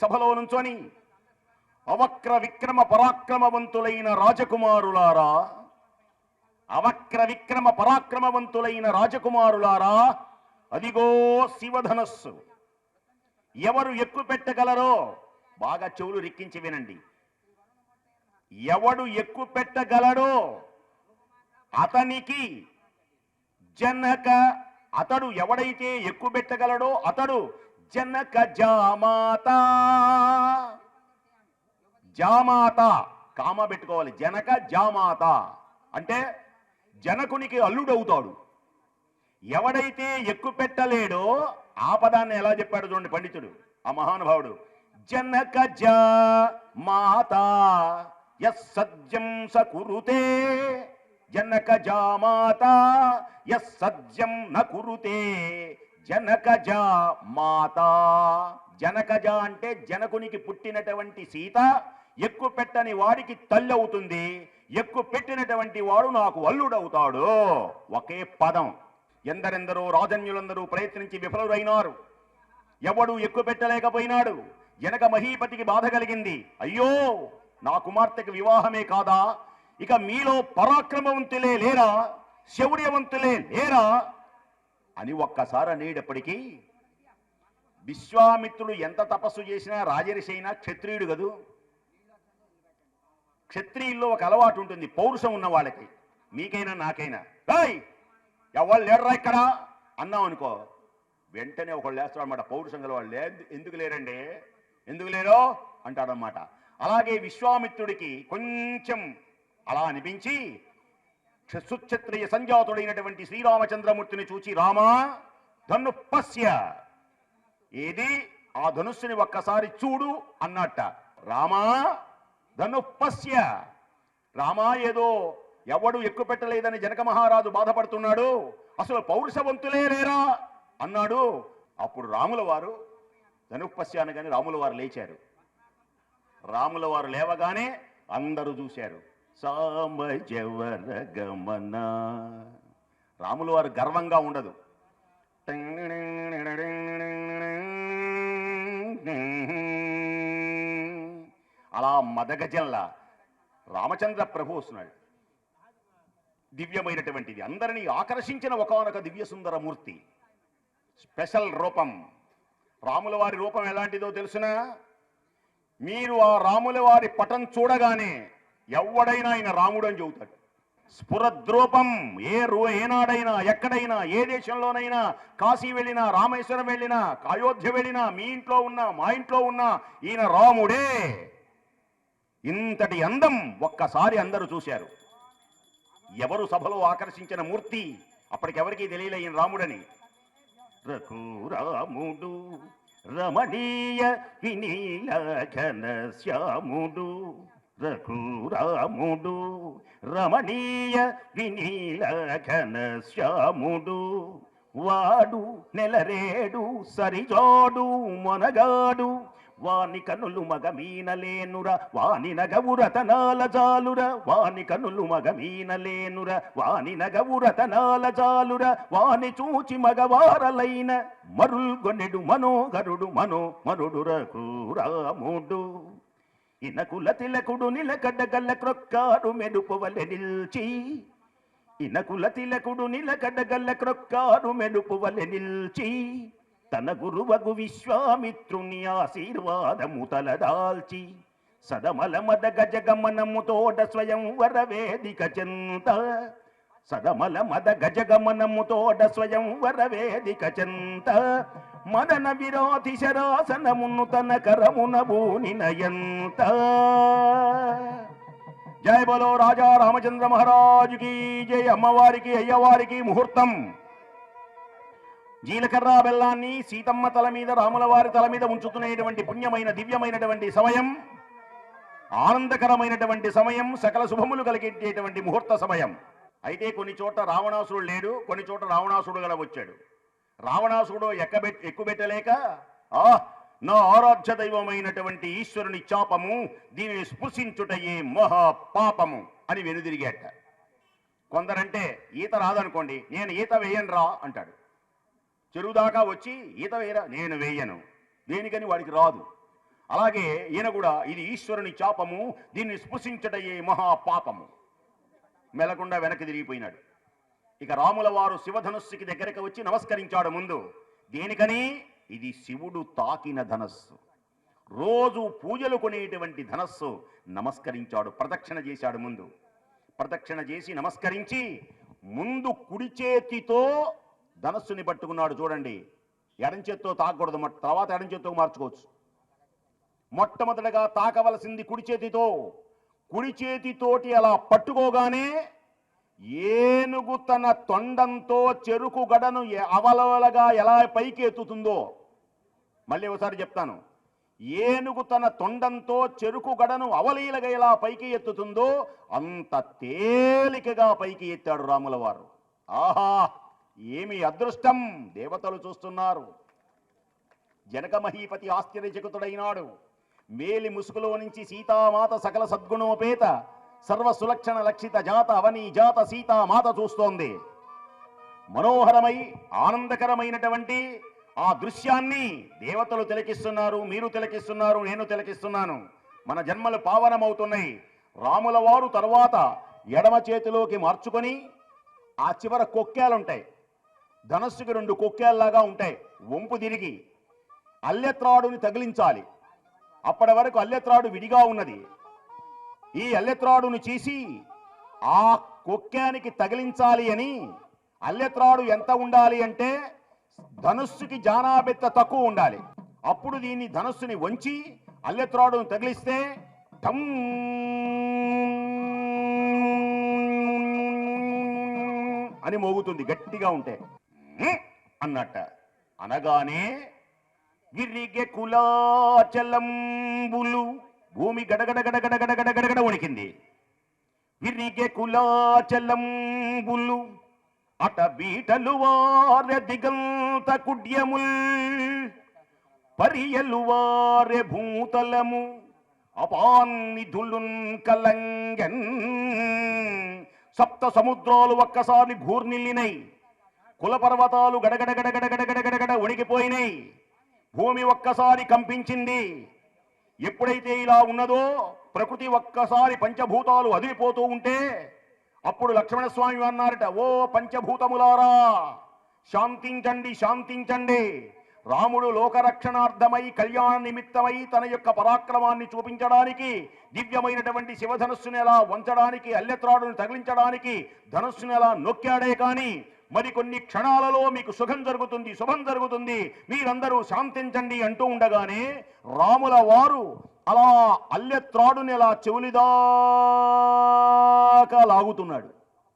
సభలో నుంచొని అవక్ర విక్రమ పరాక్రమవంతులైన రాజకుమారులారా అవక్ర విక్రమ పరాక్రమవంతులైన రాజకుమారులారా అదిగో శివధనస్సు. ఎవరు ఎక్కువ పెట్టగలరో బాగా చెవులు రిక్కించి వినండి. ఎవడు ఎక్కువ పెట్టగలడో అతనికి జనక అతడు ఎవడైతే ఎక్కువ పెట్టగలడో అతడు జనక జామాత. జామాత కామ పెట్టుకోవాలి. జనక జామాత. అంటే జనకునికి అల్లుడవుతాడు. ఎవడైతే ఎక్కువ పెట్టలేడో ఆ పదాన్ని ఎలా చెప్పాడు చూడండి పండితుడు ఆ మహానుభావుడు. జనక జ మాత యస్ సజ్జం స కురుతే జనక జామాత యస్ సజ్జం న కురుతే జనకజ మాత. జనకజ అంటే జనకునికి పుట్టినటువంటి సీత. ఎక్కువ పెట్టని వాడికి తల్లి అవుతుంది. ఎక్కువ పెట్టినటువంటి వాడు నాకు అల్లుడవుతాడు. ఒకే పదం. ఎందరెందరో రాజన్యులందరూ ప్రయత్నించి విఫలరైనారు. ఎవడు ఎక్కువ పెట్టలేకపోయినాడు. జనక మహీపతికి బాధ కలిగింది. అయ్యో నా కుమార్తెకి వివాహమే కాదా? ఇక మీలో పరాక్రమవంతులే లేరా? శౌర్యవంతులే లేరా? అని ఒక్కసారి అనేటప్పటికీ విశ్వామిత్రుడు ఎంత తపస్సు చేసినా రాజరిషి అయినా క్షత్రియుడు కదూ? క్షత్రియుల్లో ఒక అలవాటు ఉంటుంది పౌరుషం ఉన్న వాళ్ళకి. మీకైనా నాకైనా. రాయ్ ఎవరు లేడరా ఇక్కడ? అన్నాం అనుకో. వెంటనే ఒకళ్ళు లేస్తాడు అనమాట పౌరుషం గల వాళ్ళు. ఎందుకు లేరండి? ఎందుకు లేరో? అంటాడనమాట అలాగే విశ్వామిత్రుడికి కొంచెం అలా అనిపించి సుక్షత్రియ సంజాతుడైనటువంటి శ్రీరామచంద్రమూర్తిని చూచి రామా ధను పశ్య ఏది? ఆ ధనుస్సుని ఒక్కసారి చూడు అన్నట్ట. రామా ధను పశ్య రామా ఏదో ఎవడు ఎక్కువ పెట్టలేదని జనక మహారాజు బాధపడుతున్నాడు. అసలు పౌరుషవంతులే లేరా? అన్నాడు. అప్పుడు రాముల వారు ధనుపశ్య అనగానే రాముల వారు లేచారు. రాముల వారు లేవగానే అందరూ చూశారు. సామజవర గమన రాములు వారు గర్వంగా ఉండదు. అలా మదగజంలా రామచంద్ర ప్రభు వస్తున్నాడు. దివ్యమైనటువంటిది. అందరినీ ఆకర్షించిన ఒకనొక దివ్య సుందర మూర్తి స్పెషల్ రూపం. రాముల వారి రూపం ఎలాంటిదో తెలుసునా? మీరు ఆ రాముల వారి పటం చూడగానే ఎవడైనా ఆయన రాముడు అని చెబుతాడు. స్ఫురద్రూపం ఏ రూ ఏనాడైనా ఎక్కడైనా ఏ దేశంలోనైనా కాశీ వెళ్ళినా రామేశ్వరం వెళ్ళినా అయోధ్య వెళ్ళినా మీ ఇంట్లో ఉన్నా మా ఇంట్లో ఉన్నా ఈయన రాముడే. ఇంతటి అందం ఒక్కసారి అందరూ చూశారు. ఎవరు సభలో ఆకర్షించిన మూర్తి అప్పటికెవరికి తెలియలే ఈయన రాముడని. రఘురాముడు రమణీయ వినీలఘన శ్యాముడు రఘురాముడు రమణీయ వినీలఘన శ్యాముడు వాడు నెలరేడు సరిజోడు మొనగాడు వాని కనులు మగమీనలేనుర వాని నగవు రతనాల జాలుర వాని కనులు మగమీనలేనుర వాని నగవు రతనాల జాలుర వాని చూచి మగవారలైన మరుల్గొనెడు మనోహరుడు మనో మరుడు రఘురాముడు ఇనకుల తిలకుడు నిలకడ్డ గల్ల క్రొక్కారు మెడుపువలె నిల్చి. ఇనకుల తిలకుడు నిలకడ్డ గల్ల క్రొక్కారు మెడుపువలె నిల్చి. తన గురువగు విశ్వామిత్రుని ఆశీర్వాదము తలదాల్చి. సదమల మద గజగమనము తోట స్వయం వరవేదిక చెంత. సదమల మద గజగమనము స్వయం వరవేదిక చెంత. మదన విరోధి శరాసనమును తన కరమున బూనినయంత జయ బలో రాజా రామచంద్ర మహారాజుకి జయ అమ్మవారికి అయ్యవారికి ముహూర్తం. జీలకర్ర బెల్లాన్ని సీతమ్మ తల మీద రాముల వారి తల మీద ఉంచుతున్నటువంటి పుణ్యమైన దివ్యమైనటువంటి సమయం ఆనందకరమైనటువంటి సమయం సకల శుభములు కలిగేటటువంటి ముహూర్త సమయం. అయితే కొన్ని చోట్ల రావణాసురుడు లేడు కొన్ని చోట్ల రావణాసురుడు గల వచ్చాడు. రావణాసురుడు ఎక్కబె ఎక్కుబెట్టలేక ఆ నా ఆరాధ్య దైవమైనటువంటి ఈశ్వరుని చాపము దీనిని స్పృశించుటయే మహా పాపము అని వెనుదిరిగాట కొందరంటే ఈత రాదనుకోండి నేను ఈత వేయను రా అంటాడు. చెరువు దాకా వచ్చి ఈత వేయరా? నేను వేయను. దేనికని వాడికి రాదు. అలాగే ఈయన కూడా ఇది ఈశ్వరుని చాపము దీన్ని స్పృశించటయే మహాపాపము మెలకుండా వెనక్కి తిరిగిపోయినాడు. ఇక రాముల వారు శివధనుస్సుకి దగ్గరికి వచ్చి నమస్కరించాడు ముందు దేనికని? ఇది శివుడు తాకిన ధనస్సు. రోజు పూజలు కొనేటువంటి ధనస్సు నమస్కరించాడు ప్రదక్షిణ చేశాడు ముందు. ప్రదక్షిణ చేసి నమస్కరించి ముందు కుడి చేతితో ధనస్సుని పట్టుకున్నాడు చూడండి. ఎడం చేత్తో తాకూడదు తర్వాత ఎడం చేత్తో మార్చుకోవచ్చు. మొట్టమొదటగా తాకవలసింది కుడి చేతితో. కుడి చేతితోటి అలా పట్టుకోగానే ఏనుగు తన తొండంతో చెరుకు గడను అవలవలగా ఎలా పైకి ఎత్తుతుందో మళ్ళీ ఒకసారి చెప్తాను. ఏనుగు తన తొండంతో చెరుకు గడను అవలీలగా ఎలా పైకి ఎత్తుతుందో అంత తేలికగా పైకి ఎత్తాడు రాముల వారు ఆహా ఏమి అదృష్టం! దేవతలు చూస్తున్నారు. జనక మహీపతి ఆశ్చర్యచకుతుడైనాడు. మేలి ముసుగులో నుంచి సీతామాత సకల సద్గుణోపేత సర్వ సులక్షణ లక్షిత జాత అవని జాత సీతామాత చూస్తోంది. మనోహరమై ఆనందకరమైనటువంటి ఆ దృశ్యాన్ని దేవతలు తిలకిస్తున్నారు మీరు తిలకిస్తున్నారు నేను తిలకిస్తున్నాను. మన జన్మలు పావనమవుతున్నాయి. రాముల వారు తర్వాత ఎడమ చేతిలోకి మార్చుకొని ఆ చివర కొక్కేలుంటాయి. ధనస్సుకి రెండు కొక్కేల్లాగా ఉంటాయి. వంపు తిరిగి అల్లెత్రాడుని తగిలించాలి. అప్పటి వరకు అల్లెత్రాడు విడిగా ఉన్నది. ఈ అల్లెత్రాడును చేసి ఆ కొక్కానికి తగిలించాలి అని అల్లెత్రాడు ఎంత ఉండాలి అంటే ధనుస్సుకి జానాబెత్త తక్కువ ఉండాలి. అప్పుడు దీన్ని ధనుస్సుని వంచి అల్లెత్రాడును తగిలిస్తే టమ్ అని మోగుతుంది. గట్టిగా ఉంటే అన్నట్ట. అనగానే గిరిగె కులాచలంబులు భూమి గడగడ గడగడ గడగడ గడగడ వణికింది విరిగె కులాచలంబులు అట బీటలు వారె దిగంత కుడ్యముల్ పరియలు వారె భూతలము అపాన్నిధులున్ కలంగన్ సప్త సముద్రాలు ఒక్కసారి ఘూర్నిల్లినై కుల పర్వతాలు గడగడ గడగడ గడగడ గడగడ వణికిపోయినాయి భూమి ఒక్కసారి కంపించింది. ఎప్పుడైతే ఇలా ఉన్నదో ప్రకృతి ఒక్కసారి పంచభూతాలు అదిరిపోతూ ఉంటే అప్పుడు లక్ష్మణస్వామి అన్నారట ఓ పంచభూతములారా శాంతించండి శాంతించండి. రాముడు లోకరక్షణార్థమై కళ్యాణ నిమిత్తమై తన యొక్క పరాక్రమాన్ని చూపించడానికి దివ్యమైనటువంటి శివధనుస్సుని ఎలా వంచడానికి అల్లెత్రాడును తగిలించడానికి ధనుస్సుని ఎలా నొక్కాడే కానీ మరికొన్ని క్షణాలలో మీకు సుఖం జరుగుతుంది శుభం జరుగుతుంది. మీరందరూ శాంతించండి అంటూ ఉండగానే రాముల వారు అలా అల్లెత్రాడుని అలా చెవులిదాకా లాగుతున్నాడు.